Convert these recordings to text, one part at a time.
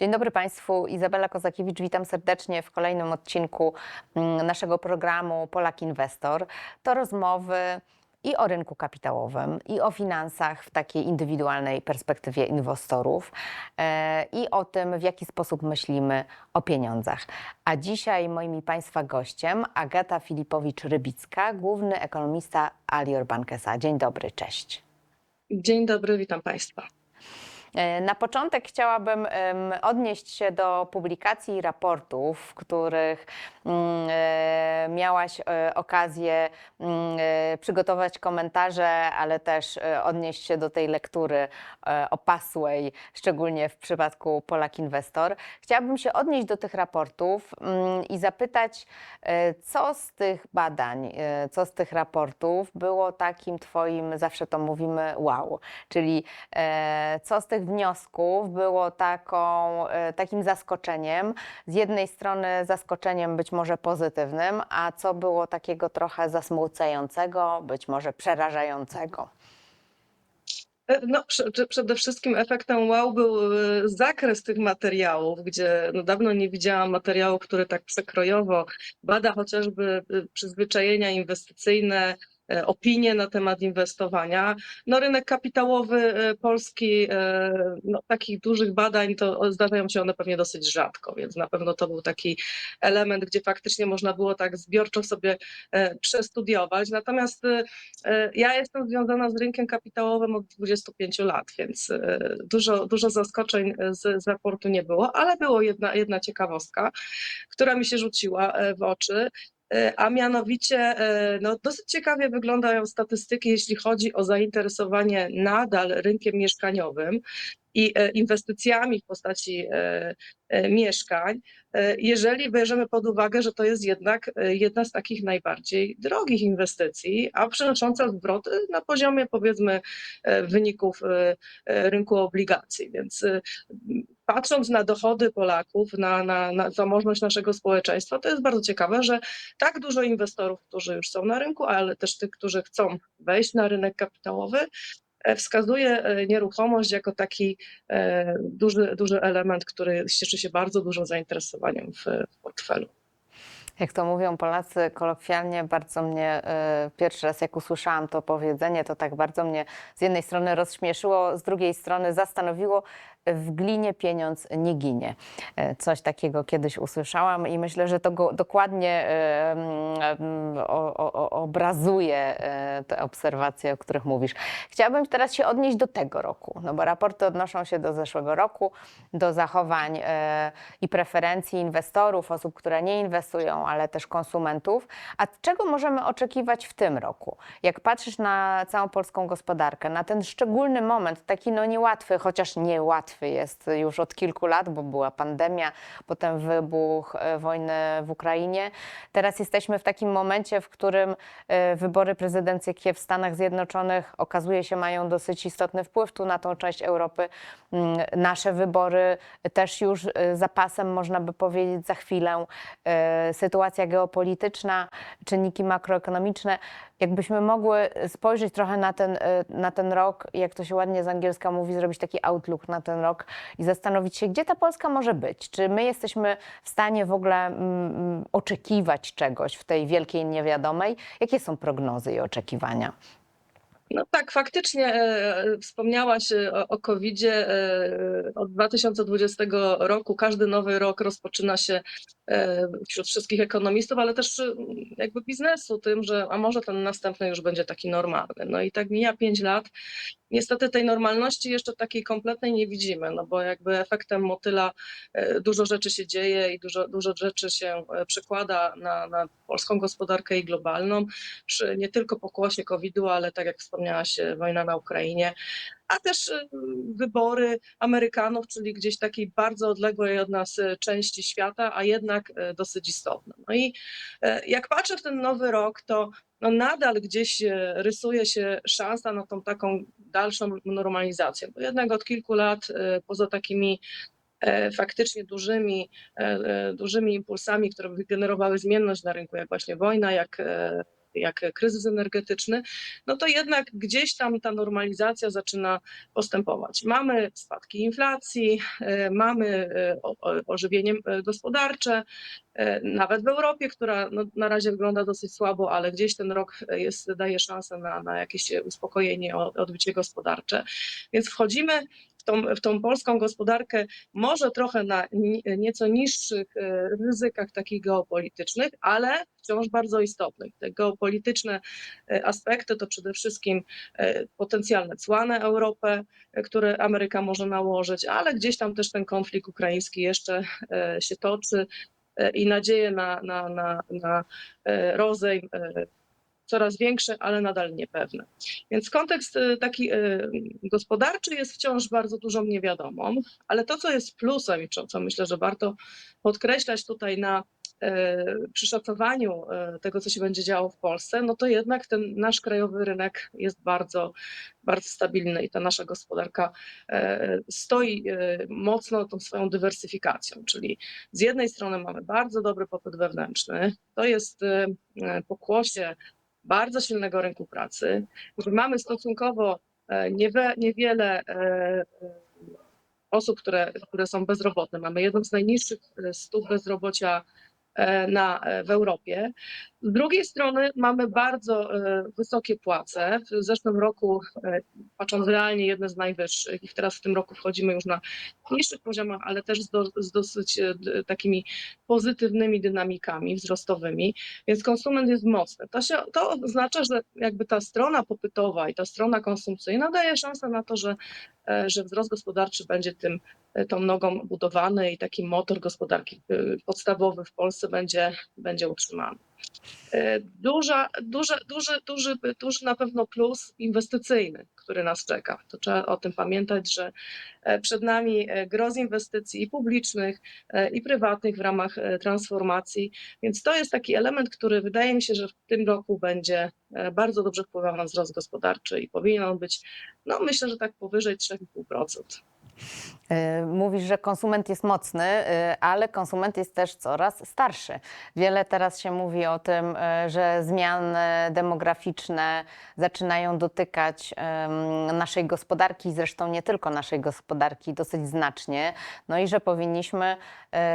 Dzień dobry Państwu, Izabela Kozakiewicz, witam serdecznie w kolejnym odcinku mm, naszego programu Polak Inwestor. To rozmowy i o rynku kapitałowym, i o finansach w takiej indywidualnej perspektywie inwestorów, e, i o tym, w jaki sposób myślimy o pieniądzach. A dzisiaj moim i Państwa gościem Agata Filipowicz-Rybicka, główny ekonomista Alior Bankesa. Dzień dobry, cześć. Dzień dobry, witam Państwa. E, Na początek chciałabym odnieść się do publikacji i raportów, w których mm, e, miałaś e, okazję mm, przygotować komentarze, ale też odnieść się do tej lektury opasłej, szczególnie w przypadku Polak Inwestor. Chciałabym się odnieść do tych raportów mm, i zapytać, co z tych badań, co z tych raportów było takim Twoim, zawsze to mówimy, wow, czyli co z tych wniosków było taką, e, takim zaskoczeniem, z jednej strony zaskoczeniem być może pozytywnym, a co było takiego trochę zasmucającego, być może przerażającego. E, No, prze- przede wszystkim efektem wow był e, zakres tych materiałów, gdzie no, dawno nie widziałam materiału, który tak przekrojowo bada chociażby przyzwyczajenia inwestycyjne, opinie na temat inwestowania. No, rynek kapitałowy e, polski, e, no, takich dużych badań to zdarzają się one pewnie dosyć rzadko, więc na pewno to był taki element, gdzie faktycznie można było tak zbiorczo sobie e, przestudiować. Natomiast e, E, Ja jestem związana z rynkiem kapitałowym od 25 lat, więc e, dużo, dużo zaskoczeń z, z raportu nie było, ale było jedna, jedna ciekawostka, która mi się rzuciła e, w oczy. E, A mianowicie e, no, dosyć ciekawie wyglądają statystyki, jeśli chodzi o zainteresowanie nadal rynkiem mieszkaniowym i e, inwestycjami w postaci e, e, mieszkań, jeżeli bierzemy pod uwagę, że to jest jednak jedna z takich najbardziej drogich inwestycji, a przynosząca zwroty na poziomie powiedzmy wyników rynku obligacji. Więc patrząc na dochody Polaków, na, na, na zamożność naszego społeczeństwa, to jest bardzo ciekawe, że tak dużo inwestorów, którzy już są na rynku, ale też tych, którzy chcą wejść na rynek kapitałowy, wskazuje e, nieruchomość jako taki e, duży, duży element, który cieszy się bardzo dużym zainteresowaniem w, w portfelu. Jak to mówią Polacy kolokwialnie, bardzo mnie y, pierwszy raz jak usłyszałam to powiedzenie, to tak bardzo mnie z jednej strony rozśmieszyło, z drugiej strony zastanowiło, w glinie pieniądz nie ginie. E, Coś takiego kiedyś usłyszałam i myślę, że to go dokładnie e, mm, o, obrazuje e, te obserwacje, o których mówisz. Chciałabym teraz się odnieść do tego roku, no bo raporty odnoszą się do zeszłego roku, do zachowań e, i preferencji inwestorów, osób, które nie inwestują, ale też konsumentów. A czego możemy oczekiwać w tym roku? Jak patrzysz na całą polską gospodarkę, na ten szczególny moment, taki no niełatwy, chociaż niełatwy jest już od kilku lat, bo była pandemia, potem wybuch e, wojny w Ukrainie. Teraz jesteśmy w takim momencie, w którym e, wybory prezydenckie w Stanach Zjednoczonych okazuje się mają dosyć istotny wpływ tu na tą część Europy. Mm, Nasze wybory też już e, za pasem, można by powiedzieć, za chwilę. Sytuacja geopolityczna, czynniki makroekonomiczne. Jakbyśmy mogły spojrzeć trochę na ten, e, na ten rok, jak to się ładnie z angielska mówi, zrobić taki outlook na ten rok i zastanowić się, gdzie ta Polska może być. Czy my jesteśmy w stanie w ogóle mm, mm, oczekiwać czegoś w tej wielkiej niewiadomej? Jakie są prognozy i oczekiwania? No tak, faktycznie e, wspomniałaś e, o, COVID-zie. E, od 2020 roku każdy nowy rok rozpoczyna się e, wśród wszystkich ekonomistów, ale też e, jakby biznesu tym, że a może ten następny już będzie taki normalny. No i tak mija 5 lat. Niestety tej normalności jeszcze takiej kompletnej nie widzimy, no bo jakby efektem motyla e, dużo rzeczy się dzieje i dużo, dużo rzeczy się e, przekłada na, na polską gospodarkę i globalną, nie tylko pokłosie COVID-u, ale tak jak wspomniałaś, e, wojna na Ukrainie, a też e, wybory Amerykanów, czyli gdzieś takiej bardzo odległej od nas e, części świata, a jednak e, dosyć istotne. No i jak patrzę w ten nowy rok, to no nadal gdzieś rysuje się szansa na tą taką dalszą normalizację, bo jednak od kilku lat poza takimi e, faktycznie dużymi, e, e, dużymi impulsami, które wygenerowały zmienność na rynku, jak właśnie wojna, jak jak kryzys energetyczny, no to jednak gdzieś tam ta normalizacja zaczyna postępować. Mamy spadki inflacji, e, mamy e, ożywienie e, gospodarcze, nawet w Europie, która no, na razie wygląda dosyć słabo, ale gdzieś ten rok jest, daje szansę na, na jakieś uspokojenie, odbicie gospodarcze. Więc wchodzimy w tą, w tą polską gospodarkę może trochę na ni- nieco niższych e, ryzykach takich geopolitycznych, ale wciąż bardzo istotnych. Te geopolityczne e, aspekty to przede wszystkim e, potencjalne cła na Europę, które Ameryka może nałożyć, ale gdzieś tam też ten konflikt ukraiński jeszcze się toczy i nadzieje na, na, na, na rozejm coraz większe, ale nadal niepewne. Więc kontekst e, taki e, gospodarczy jest wciąż bardzo dużą niewiadomą, ale to, co jest plusem i co, myślę, że warto podkreślać tutaj na e, przy szacowaniu tego, co się będzie działo w Polsce, no to jednak ten nasz krajowy rynek jest bardzo, bardzo stabilny i ta nasza gospodarka stoi mocno tą swoją dywersyfikacją, czyli z jednej strony mamy bardzo dobry popyt wewnętrzny, to jest pokłosie bardzo silnego rynku pracy, że mamy stosunkowo e, niewiele e, e, osób, które, które są bezrobotne. Mamy jedną z najniższych stóp bezrobocia na, e, w Europie. Z drugiej strony mamy bardzo e, wysokie płace. W zeszłym roku, e, patrząc realnie, jedne z najwyższych i teraz w tym roku wchodzimy już na niższych poziomach, ale też z, do, z dosyć e, takimi pozytywnymi dynamikami wzrostowymi, więc konsument jest mocny. To, się, to oznacza, że jakby ta strona popytowa i ta strona konsumpcyjna daje szansę na to, że, e, że wzrost gospodarczy będzie tym, e, tą nogą budowany i taki motor gospodarki e, podstawowy w Polsce będzie, będzie utrzymany. E, Duża, duże, duży, duży, duży na pewno plus inwestycyjny, który nas czeka. To trzeba o tym pamiętać, że e, przed nami e, gros inwestycji i publicznych, i prywatnych w ramach transformacji, więc to jest taki element, który wydaje mi się, że w tym roku będzie bardzo dobrze wpływał na wzrost gospodarczy i powinien on być, no myślę, że tak powyżej 3,5%. Y, Mówisz, że konsument jest mocny, y, ale konsument jest też coraz starszy. Wiele teraz się mówi o tym, y, że zmiany demograficzne zaczynają dotykać naszej gospodarki, zresztą nie tylko naszej gospodarki, dosyć znacznie. No i że powinniśmy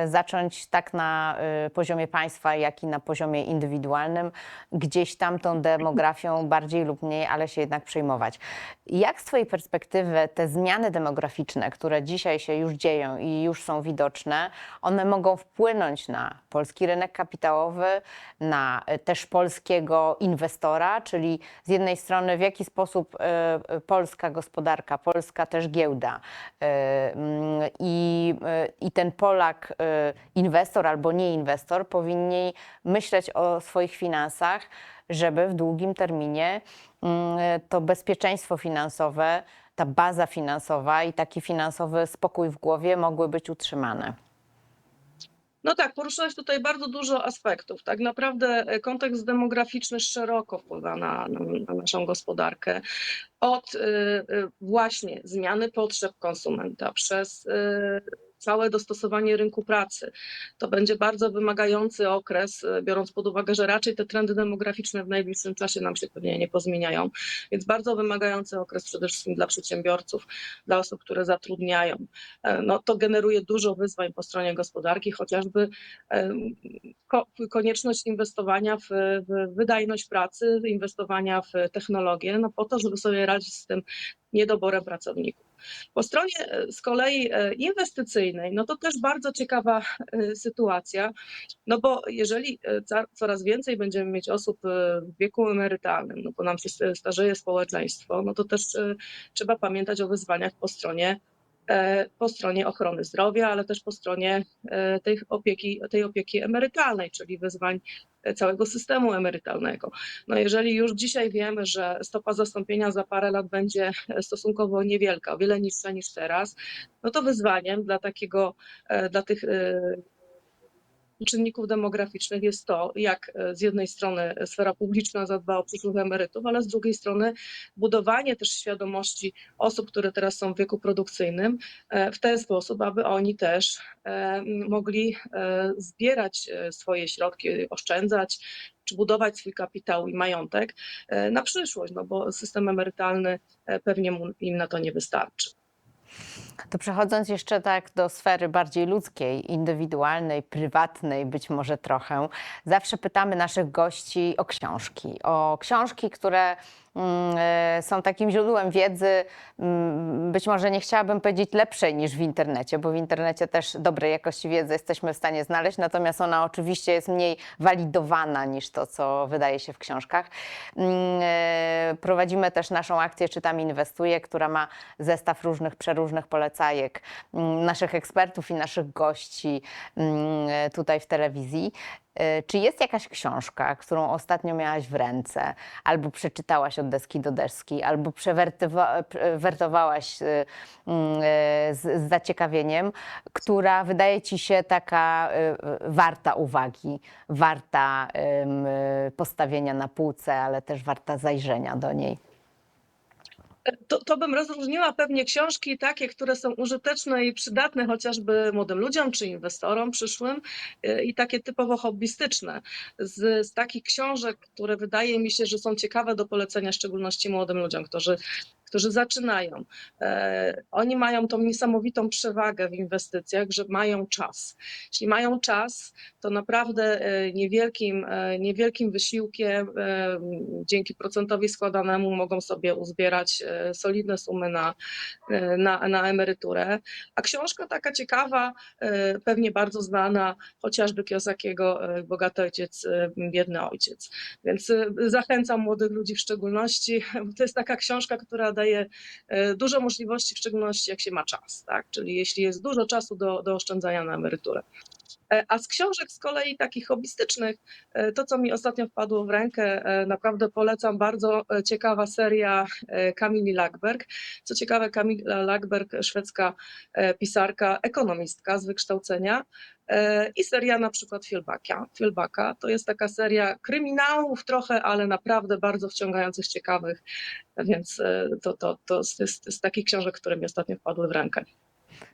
zacząć tak na poziomie państwa, jak i na poziomie indywidualnym, gdzieś tam tą demografią bardziej lub mniej, ale się jednak przejmować. Jak z Twojej perspektywy te zmiany demograficzne, które dzisiaj się już dzieją i już są widoczne, one mogą wpłynąć na polski rynek kapitałowy, na y, też polskiego inwestora, czyli z jednej strony w jaki sposób y, y, polska gospodarka, polska też giełda mm, i, i ten Polak, inwestor albo nie inwestor, powinni myśleć o swoich finansach, żeby w długim terminie mm, to bezpieczeństwo finansowe, ta baza finansowa i taki finansowy spokój w głowie mogły być utrzymane. No tak, poruszyłaś tutaj bardzo dużo aspektów. Tak naprawdę e, kontekst demograficzny szeroko wpływa na, na, na naszą gospodarkę. Od y, y, właśnie zmiany potrzeb konsumenta przez y, całe dostosowanie rynku pracy. To będzie bardzo wymagający okres, biorąc pod uwagę, że raczej te trendy demograficzne w najbliższym czasie nam się pewnie nie pozmieniają. Więc bardzo wymagający okres przede wszystkim dla przedsiębiorców, dla osób, które zatrudniają. E, No, to generuje dużo wyzwań po stronie gospodarki, chociażby ko- konieczność inwestowania w wydajność pracy, inwestowania w technologię, no po to, żeby sobie radzić z tym niedoborem pracowników. Po stronie e, z kolei e, inwestycyjnej, no to też bardzo ciekawa e, sytuacja, no bo jeżeli coraz więcej będziemy mieć osób w wieku emerytalnym, no bo nam się st- starzeje społeczeństwo, no to też trzeba pamiętać o wyzwaniach po stronie po stronie ochrony zdrowia, ale też po stronie e, tej opieki, tej opieki emerytalnej, czyli wyzwań e, całego systemu emerytalnego. No jeżeli już dzisiaj wiemy, że stopa zastąpienia za parę lat będzie e, stosunkowo niewielka, o wiele niższa niż teraz, no to wyzwaniem dla takiego, e, dla tych e, czynników demograficznych jest to, jak e, z jednej strony sfera publiczna zadba o przyszłych emerytów, ale z drugiej strony budowanie też świadomości osób, które teraz są w wieku produkcyjnym, e, w ten sposób, aby oni też e, mogli zbierać swoje środki, oszczędzać, czy budować swój kapitał i majątek na przyszłość, no bo system emerytalny pewnie im na to nie wystarczy. To przechodząc jeszcze tak do sfery bardziej ludzkiej, indywidualnej, prywatnej być może trochę, zawsze pytamy naszych gości o książki. O książki, które są takim źródłem wiedzy, mm, być może nie chciałabym powiedzieć lepszej niż w internecie, bo w internecie też dobrej jakości wiedzy jesteśmy w stanie znaleźć, natomiast ona oczywiście jest mniej walidowana niż to, co wydaje się w książkach. Mm, e, Prowadzimy też naszą akcję Czytam Inwestuję, która ma zestaw różnych, przeróżnych polecajek mm, naszych ekspertów i naszych gości mm, e, tutaj w telewizji. E, Czy jest jakaś książka, którą ostatnio miałaś w ręce, albo przeczytałaś od deski do deski, albo przewertywa- pre- wertowałaś e, mm, e, z, zaciekawieniem, która wydaje ci się taka warta uwagi, warta postawienia na półce, ale też warta zajrzenia do niej? To, to bym rozróżniła pewnie książki takie, które są użyteczne i przydatne chociażby młodym ludziom czy inwestorom przyszłym y, i takie typowo hobbystyczne. Z, z takich książek, które wydaje mi się, że są ciekawe do polecenia, w szczególności młodym ludziom, którzy, którzy zaczynają. E, oni mają tą niesamowitą przewagę w inwestycjach, że mają czas. Jeśli mają czas, to naprawdę e, niewielkim, e, niewielkim wysiłkiem, dzięki procentowi składanemu mogą sobie uzbierać solidne sumy na, na, na emeryturę. A książka taka ciekawa, pewnie bardzo znana, chociażby Kiosakiego, Bogaty ojciec, biedny ojciec. Więc zachęcam młodych ludzi w szczególności, bo to jest taka książka, która daje e, dużo możliwości, w szczególności jak się ma czas, tak? Czyli jeśli jest dużo czasu do, do oszczędzania na emeryturę. E, A z książek z kolei takich hobbystycznych, e, to co mi ostatnio wpadło w rękę, e, naprawdę polecam bardzo ciekawa seria Kamili Lackberg. Co ciekawe, Kamila Lackberg, szwedzka pisarka, ekonomistka z wykształcenia i seria na przykład Fielbaka. Fielbaka to jest taka seria kryminałów trochę, ale naprawdę bardzo wciągających, ciekawych, więc to, to, to z, z takich książek, które mi ostatnio wpadły w rękę.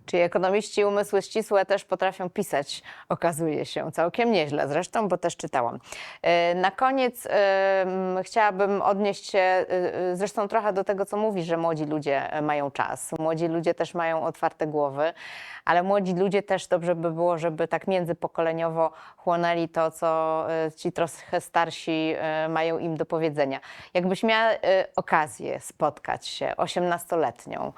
Czyli ekonomiści umysły ścisłe też potrafią pisać, okazuje się, całkiem nieźle zresztą, bo też czytałam. E, Na koniec em, chciałabym odnieść się e, e, zresztą trochę do tego, co mówi, że młodzi ludzie e, mają czas. Młodzi ludzie też mają otwarte głowy, ale młodzi ludzie też dobrze by było, żeby tak międzypokoleniowo chłonęli to, co e, ci trochę starsi e, mają im do powiedzenia. Jakbyś miała e, okazję spotkać się 18-letnią,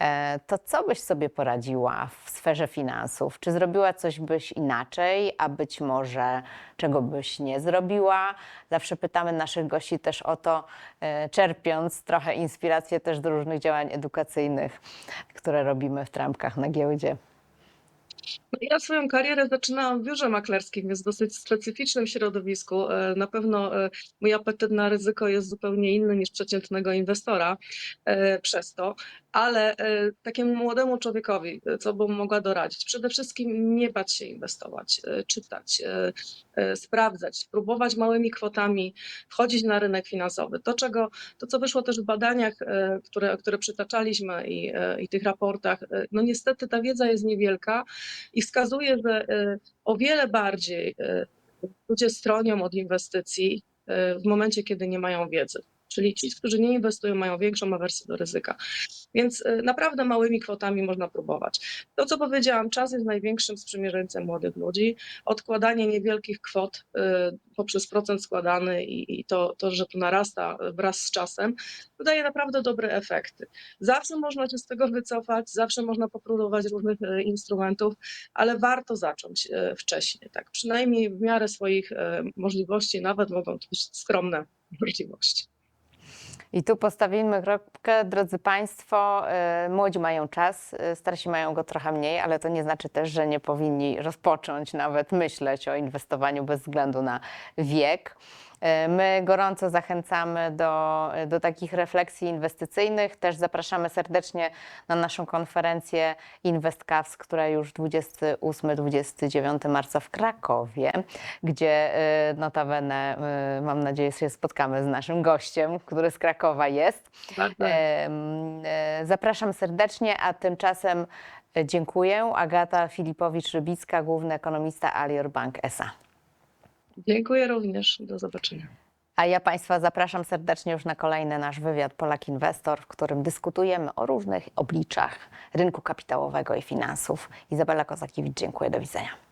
e, to co byś sobie poradziła w sferze finansów? Czy zrobiła coś byś inaczej, a być może czego byś nie zrobiła? Zawsze pytamy naszych gości też o to, e, czerpiąc trochę inspirację też do różnych działań edukacyjnych, które robimy w trampkach na giełdzie. No, Ja swoją karierę zaczynałam w biurze maklerskim, więc w dosyć specyficznym środowisku. E, Na pewno e, mój apetyt na ryzyko jest zupełnie inny niż przeciętnego inwestora e, przez to, ale takiemu młodemu człowiekowi, co bym mogła doradzić? Przede wszystkim nie bać się inwestować, czytać, sprawdzać, próbować małymi kwotami wchodzić na rynek finansowy. To, czego, to co wyszło też w badaniach, które, które przytaczaliśmy i, i tych raportach, no niestety ta wiedza jest niewielka i wskazuje, że e, o wiele bardziej e, ludzie stronią od inwestycji e, w momencie, kiedy nie mają wiedzy. Czyli ci, którzy nie inwestują, mają większą awersję do ryzyka. Więc e, naprawdę małymi kwotami można próbować. To, co powiedziałam, czas jest największym sprzymierzeńcem młodych ludzi. Odkładanie niewielkich kwot e, poprzez procent składany i, to, to, że to narasta wraz z czasem, daje naprawdę dobre efekty. Zawsze można się z tego wycofać, zawsze można popróbować różnych e, instrumentów, ale warto zacząć wcześniej, tak? Przynajmniej w miarę swoich możliwości, nawet mogą to być skromne możliwości. I tu postawimy kropkę, drodzy Państwo. y, Młodzi mają czas, y, starsi mają go trochę mniej, ale to nie znaczy też, że nie powinni rozpocząć nawet myśleć o inwestowaniu bez względu na wiek. E, My gorąco zachęcamy do, do takich refleksji inwestycyjnych. Też zapraszamy serdecznie na naszą konferencję InvestCavs, która już 28-29 marca w Krakowie, gdzie e, notabene, e, mam nadzieję, się spotkamy z naszym gościem, który z Krakowa jest. Em, e, Zapraszam serdecznie, a tymczasem e, dziękuję. Agata Filipowicz-Rybicka, główny ekonomista Alior Bank SA. Dziękuję również. Do zobaczenia. A ja Państwa zapraszam serdecznie już na kolejny nasz wywiad Polak Inwestor, w którym dyskutujemy o różnych obliczach rynku kapitałowego i finansów. Izabela Kozakiewicz, dziękuję, do widzenia.